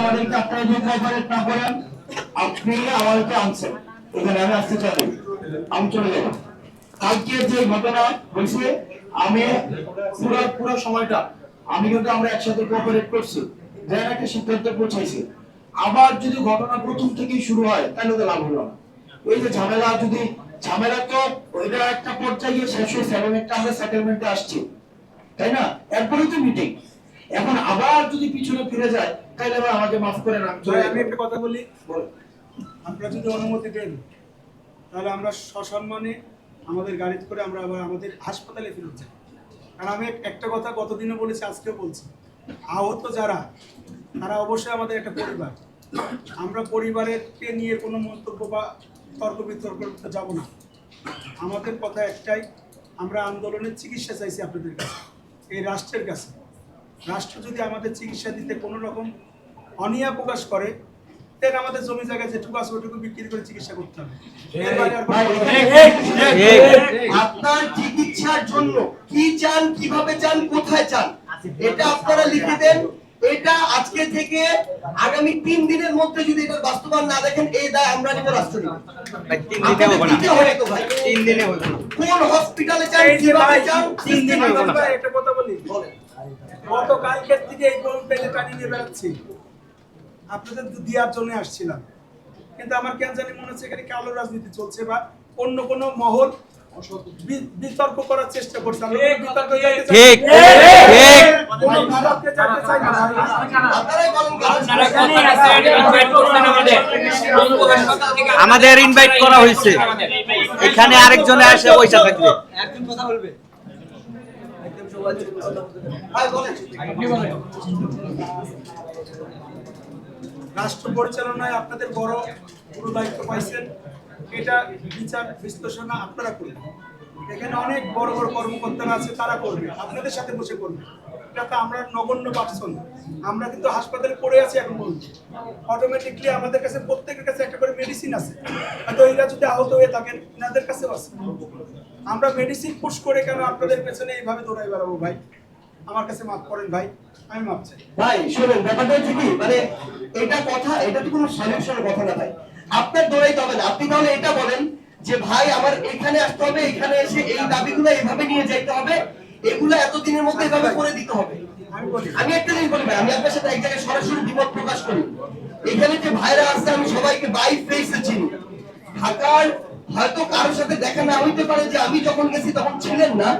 আমাদেরকে না করেন, আপনি আমাদেরকে আনছেন। এখানে আমি আসতে চাই। আমি চলে যাব কালকে যে ঘটনা হয়েছে, আমি পুরো পুরো সময়টা, আমি কিন্তু আমরা একসাথে কোঅপারেট করছি। একটা সিদ্ধান্তে আবার যদি ঘটনা প্রথম থেকেই শুরু হয়, তাহলে তো লাভ হলো না। এই যে ঝামেলা, যদি ঝামেলা তো ওইটা একটা পর্যায়ে শেষ হয়েছে, এবং একটা আমরা সেটেলমেন্টে আসছি। তাই না? এরপরে তো মিটিং এখন আবার যদি পিছনে ফিরে যায় তাহলে আবার আমাকে মাফ করেন আমি চলে ভাই, আমি একটা কথা বলি। আপনারা যদি অনুমতি দেন তাহলে আমরা সসম্মানে আমাদের গাড়িতে করে আমরা আবার আমাদের হাসপাতালে ফেরত যাই। কারণ আমি একটা কথা গতদিনও বলেছি আজকেও বলছি। আহত যারা তারা অবশ্যই আমাদের একটা পরিবার। আমরা পরিবারেরকে নিয়ে কোনো মন্তব্য বা তর্ক বিতর্ক যাব না। আমাদের কথা একটাই আমরা আন্দোলনের চিকিৎসা চাইছি আপনাদের কাছে এই রাষ্ট্রের কাছে। রাষ্ট্র যদি আমাদের চিকিৎসা দিতে কোনো রকম অনিয়া প্রকাশ করে দেন আমাদের জমি জায়গায় যেটুকু আছে ওটুকু বিক্রি করে চিকিৎসা করতে হবে। আপনার চিকিৎসার জন্য কি চান কীভাবে চান কোথায় চান এটা আপনারা লিখে দেন। এটা আজকে থেকে আগামী তিন দিনের মধ্যে যদি এটা বাস্তবায়ন না দেখেন এই দায় আমরা নিব রাষ্ট্র কোন হসপিটালে চান কীভাবে চান তিন দিন একটা কথা বলি। বলেন গত কালকের থেকে এই গরম পেলে টানি নিয়ে বেড়াচ্ছি। আপনাদের তো দেওয়ার জন্য আসছিলাম। কিন্তু আমার কেন জানি মনে হচ্ছে এখানে কালো রাজনীতি চলছে বা অন্য কোনো মহল বিতর্ক করার চেষ্টা করছে। আমাদের ইনভাইট করা হয়েছে। এখানে আরেকজনে আসে পয়সা থাকবে। ভাই বলেন রাষ্ট্র পরিচালনায় আপনাদের বড় গুরু দায়িত্ব পাইছেন। এটা বিচার, বিশ্লেষণা আপনারা করবেন। এখানে অনেক বড় বড় কর্মকর্তারা আছে, তারা করবে। আপনাদের সাথে বসে করবে। এটা তো আমরা নগণ্য পার্সন। আমরা কিন্তু হাসপাতালে পড়ে আছি এখন পর্যন্ত। অটোমেটিকলি আমাদের কাছে প্রত্যেকের কাছে একটা করে মেডিসিন আছে। হয়তো এরা যদি আহত হয়ে থাকেন, এনাদের কাছেও আছে। আমরা মেডিসিন পুশ করে কেন আপনাদের পেছনে এইভাবে দৌড়াই বেড়াবো ভাই? আমার কাছে মাফ করেন ভাই আমি মাপ চাই। ভাই শোনেন ব্যাপারটা হচ্ছে কি মানে এটা কথা এটা তো কোনো সলিউশনের কথা না ভাই। আপনার দৌড়াইতে হবে না। আপনি তাহলে এটা বলেন যে ভাই আমার এখানে আসতে হবে এখানে এসে এই দাবিগুলো এইভাবে নিয়ে যাইতে হবে। এগুলো এতদিনের মধ্যে এভাবে করে দিতে হবে। আমি একটা জিনিস বলি ভাই আমি আপনার সাথে এক জায়গায় সরাসরি দ্বিমত প্রকাশ করি। এখানে যে ভাইরা আছে আমি সবাইকে বাই ফেসে চিনি। ঢাকার হয়তো কারোর সাথে দেখা না হইতে পারে যে আমি যখন গেছি তখন ছিলেন না।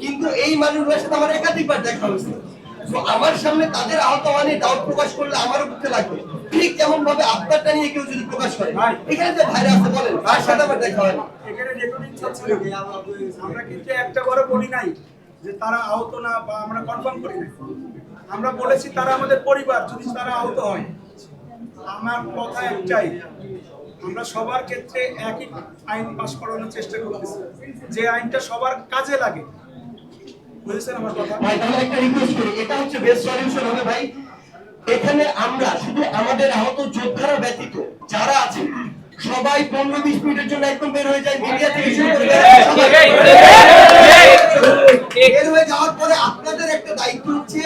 কিন্তু এই মানুষগুলোর সাথে আমার একাধিকবার দেখা হয়েছে। তো আমার সামনে তাদের আহত মানে ডাউট প্রকাশ করলে আমারও বুঝতে লাগবে। ঠিক যেমন ভাবে আপনারটা নিয়ে কেউ যদি প্রকাশ করে এখানে যে ভাইরা আছে বলেন তার সাথে আমার দেখা হয়? না আমরা কিন্তু একটা বড় বলি নাই যে তারা আহত না বা আমরা কনফার্ম করি নাই। আমরা বলেছি তারা আমাদের পরিবার যদি তারা আহত হয়। আমার কথা একটাই আমরা সবার ক্ষেত্রে একই আইন পাশ করানোর চেষ্টা করতেছি। যে আইনটা সবার কাজে লাগে বুঝেছেন আমার কথা ভাই তাহলে একটা রিকোয়েস্ট করি। এটা হচ্ছে বেস্ট সলিউশন হবে ভাই। এখানে আমরা শুধু আমাদের আহত যোদ্ধারা ব্যতীত যারা আছে সবাই পনেরো বিশ মিনিটের জন্য একদম বের হয়ে যায় মিডিয়া থেকে শুরু করে বের হয়ে যাওয়ার পরে আপনাদের একটা দায়িত্ব হচ্ছে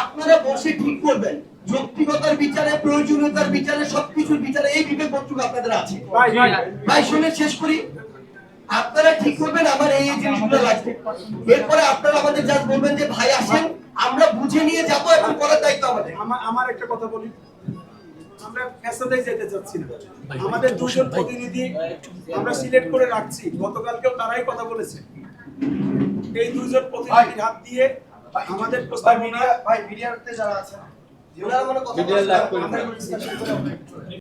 আপনারা বসে ঠিক করবেন। যৌক্তিকতার বিচারে প্রয়োজনীয়তার বিচারে সবকিছুর বিচারে এই বিবেক বক্তব্য আপনাদের আছে। ভাই শুনে শেষ করি। আপনারা ঠিক করবেন আমার এই এই জিনিসগুলো লাগবে। এরপরে আপনারা আমাদের যা বলবেন যে ভাই আসেন আমরা বুঝে নিয়ে যাব এবং করার দায়িত্ব আমাদের। আমার একটা কথা বলি। আমরা ফ্যাসাদে যেতে চাচ্ছি না। আমাদের দুজন প্রতিনিধি আমরা সিলেক্ট করে রাখছি। গতকালকেও তারাই কথা বলেছে। এই দুজন প্রতিনিধির হাত দিয়ে আমাদের প্রস্তাবনা ভাই মিডিয়াতে যারা মনে কথা